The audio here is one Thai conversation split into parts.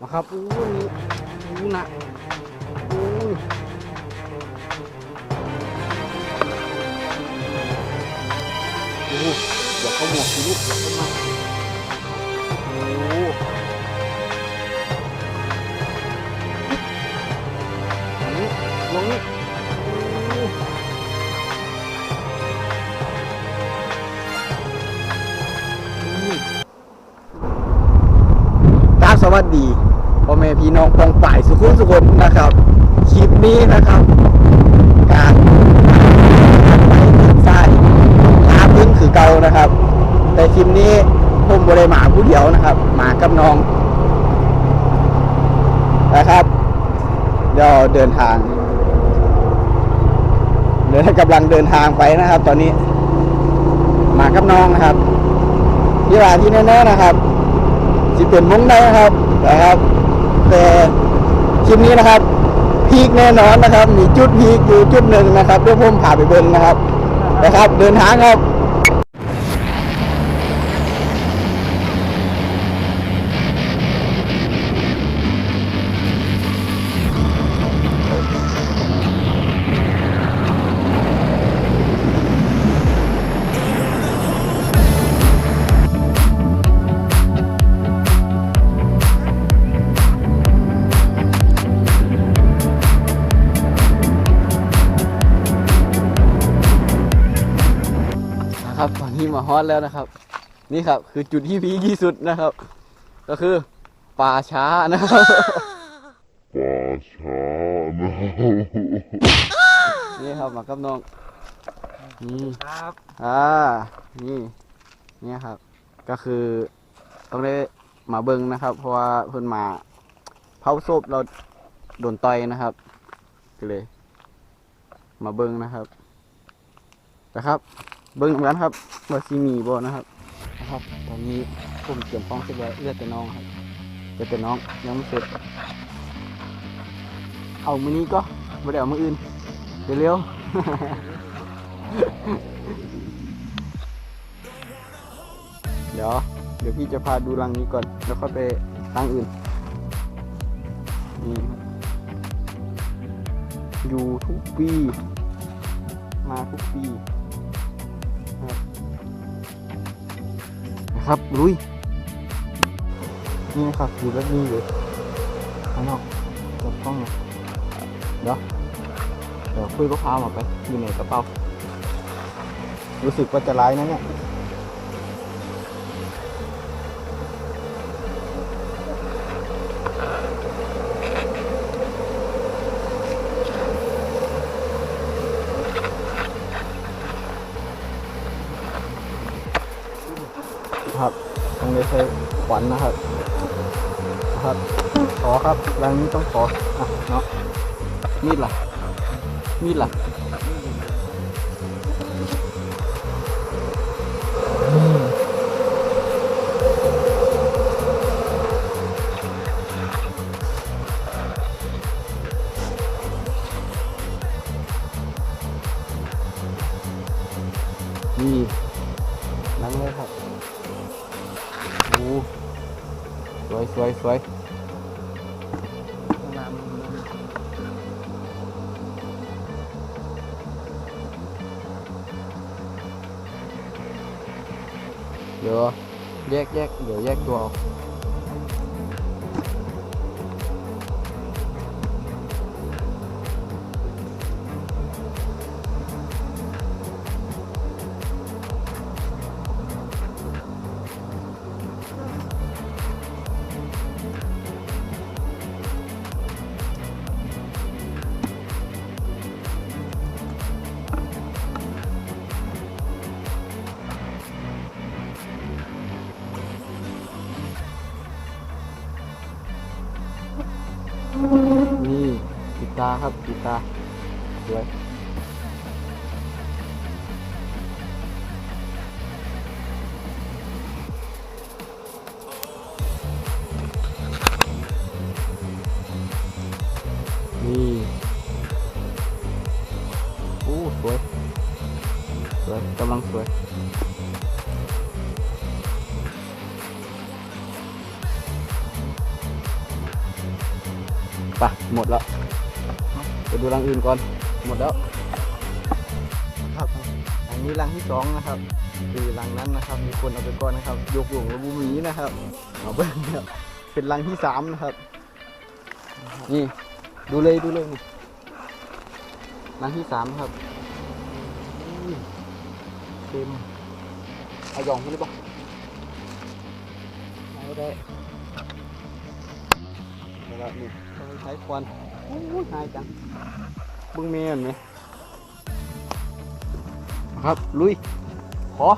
มาครับอู้นี่อู้นะอู้อู้เดี๋ยวเขาหมวกสิลูกเดี๋ยวเขามาอู้ลงนี่ สวัสดีพ่อแม่พี่น้องปองป่ายสุขุมสุคนนะครับ คลิปนี้นะครับ การไปถึงซ้ายหาพึ่งคือเก่านะครับ แต่คลิปนี้ผมบริมาผู้เดียวนะครับหมากับน้องนะครับเดี๋ยวเดินทางเดินกำลังเดินทางไปนะครับ ตอนนี้หมากับน้องนะครับที่ร้านที่แน่ๆนะครับ สิเป็นมุ้งได้นะครับนะครับ แต่คลิปนี้นะครับพีคแน่นอนนะครับ มีจุดพีคอยู่จุดหนึ่งนะครับเดี๋ยวผมพาไปเบิ้งนะครับนะครับ เดินทางครับ ฮอตแล้วนะครับ นี่ครับ คือจุดที่พีคที่สุดนะครับ ก็คือป่าช้านะครับนี่ครับมากับน้องนี่ครับอ่านี่เนี่ยครับ ก็คือต้องได้มาเบิ้งนะครับ เพราะว่าเพิ่นมาเผาศพเราโดนต่อยนะครับก็เลย มาเบิ้งนะครับนะครับ เบิ้งหมือนกันครับว่าซีมีบ่นะครับนะครับ ตอนนี้ผมเตรียมฟ้องเสร็จแล้วเลือดแต่น้องครับเลือดแต่น้องยังไม่เสร็จ เอามือนี้ก็ไม่ได้เอามืออื่นเร็วเดี๋ยวเดี๋ยวพี่จะพาดูรังนี้ก่อนแล้วค่อยไปรังอื่นนี่อยู่ทุกปี มาทุกปี นะครับลุยนี่นะครับอยู่แล้วนี้เลยข้างนอกจับกล้องหน่ยเดี๋ยวเดี๋ยวคุยก็พามาไปอยู่ในกระเป๋ารู้สึกว่าจะร้ายนะเนี่ย ครับต้องได้ใช้ข วัญนะครับนะครับขอครับแรงนี้ต้องขออะเนาะมีดล่ะมีดล่ะ วยสวยสว ปิดต ดูรังอื่นก่อนหมดแล้วครับอันนี้รังที่สองนะครับ คือรังนั้นนะครับ มีคนเอาไปก่อนนะครับ ยกหลวงระบุมีนะครับเอาไปครับเป็นรังที่สามนะครับนี่ดูเลยดูเลยรังที่สามครับเต็มเอายองขึ้นเลยปะเอาได้เอาละนี่ต้องใช้ควัน โอ้ยง่ายจังบึงเมียนไหมครับ ลุย ขอ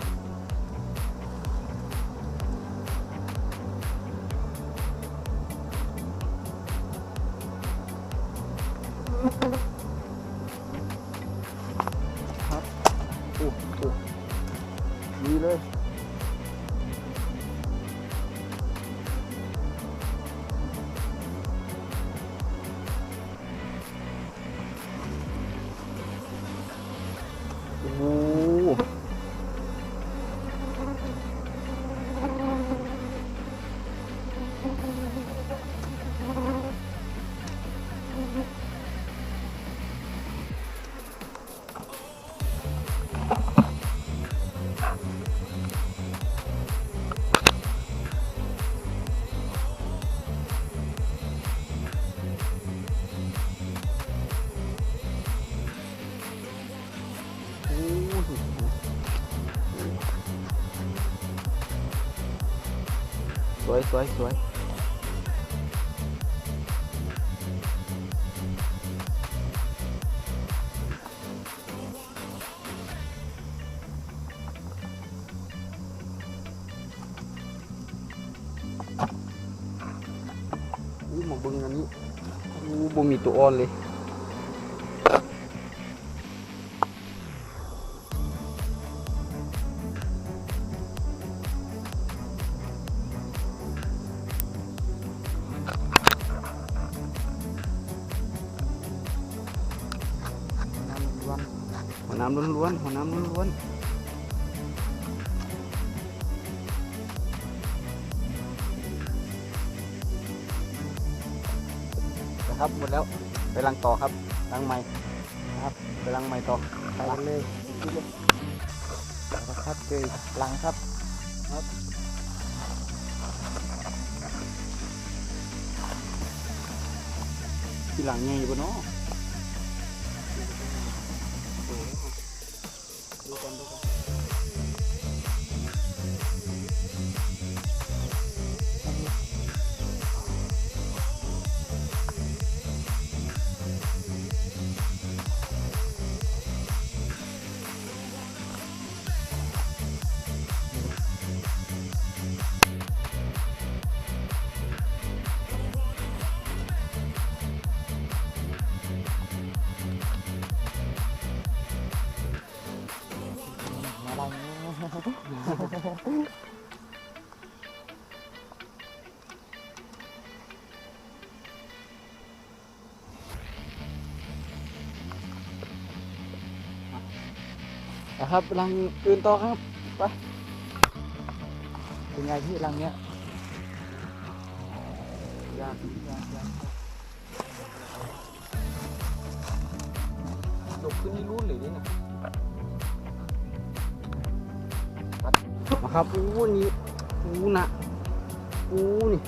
วยสวยสวยอู้หมองเบึงอันนี้อู้บ่มีตัวอ่อนเลย น้ำล้วนๆหัวน้ำล้วนๆนะครับหมดแล้วไปลังต่อครับลังใหม่นะครับไปลังใหม่ต่อไปลังเลยครับเจอลังครับครับที่หลังไงอยู่บนเนาะ ดูกั นะครับลังอื่นต่อครับไปเป็นไงพี่ลังเนี้ยยากยากยากยกขึ้นนี่รุ่นเลยเนี่ยมาครับอู้นี่อู้นะอู้นี่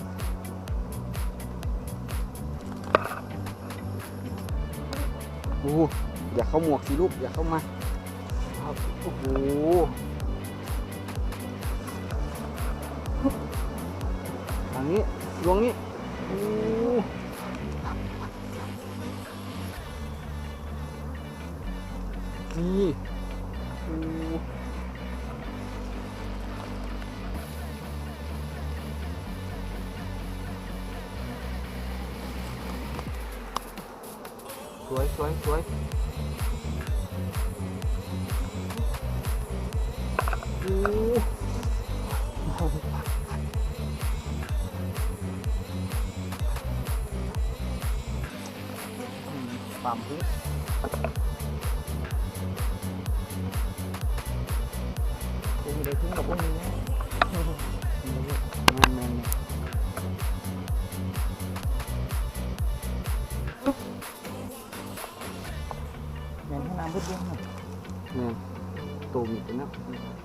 อู้อย่าเข้าหมวกสิลูกอย่าเข้ามา ครับ โอ้โหทางนี้ลวงนี้โอ้นี่อู้สวยสวยสวย ความพื้นกูไม่ได้ขึ้นกับพวกนี้นะแมนแมนแมนให้น้ำพื้นเยอะหน่อยแมนตูมอีกนะ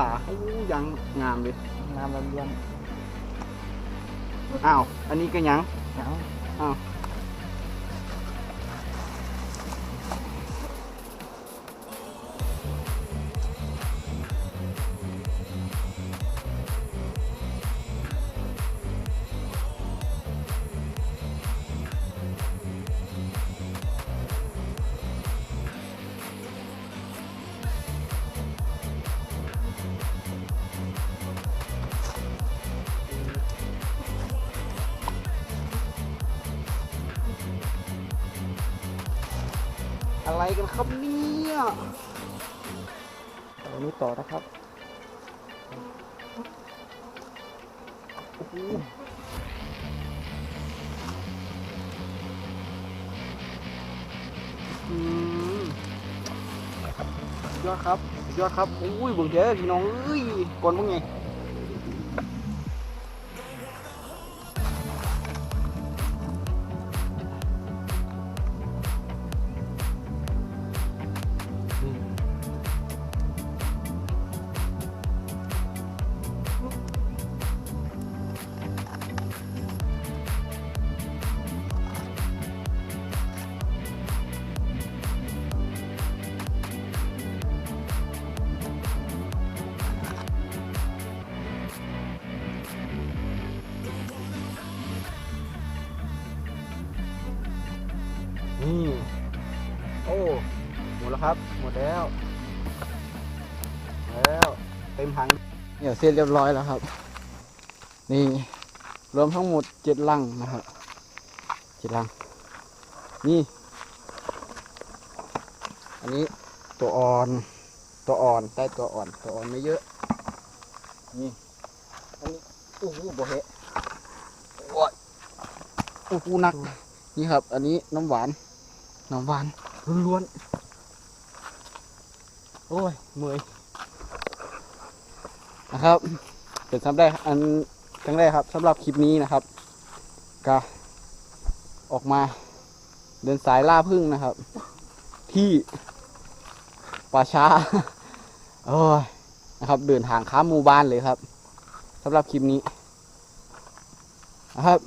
ตาโอ้ยังงามเลยน้ำล้วนอ้าว อันนี้ก็ยังๆหนังอ้าว อะไรกันครับเนี่ยอันนี้ต่อนะครับโอ้โหอืมสุดยอดครับสุดยอดครับ อุ้ยเบิ่งเถอะพี่น้องเอ้ยก่อนมึงไง แล้ว แล้วเต็มถังเดี๋ยวเสร็จเรียบร้อยแล้วครับ นี่รวมทั้งหมดเจ็ดลังนะครับเจ็ดลัง นี่ อันนี้ตัวอ่อน ตัวอ่อนได้ตัวอ่อน ตัวอ่อนไม่เยอะ นี่ อันนี้โอ้หโบเฮะโอ้ยโอ้หหนัก นี่ครับ อันนี้น้ำหวาน น้ำหวานล้วนๆ โอ้ยเมื่อยนะครับเป็นสำได้อันครั้งแรกครับสำหรับคลิปนี้นะครับก็ออกมาเดินสายล่าพึ่งนะครับ ที่ป่าช้าโอ้ยนะครับเดินทางข้ามหมู่บ้านเลยครับสำหรับคลิปนี้นะครับ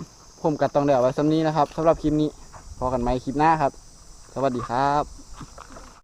ผมกัดตองเดียวไว้สำนี้นะครับสำหรับคลิปนี้พอกันไหมคลิปหน้าครับ สวัสดีครับ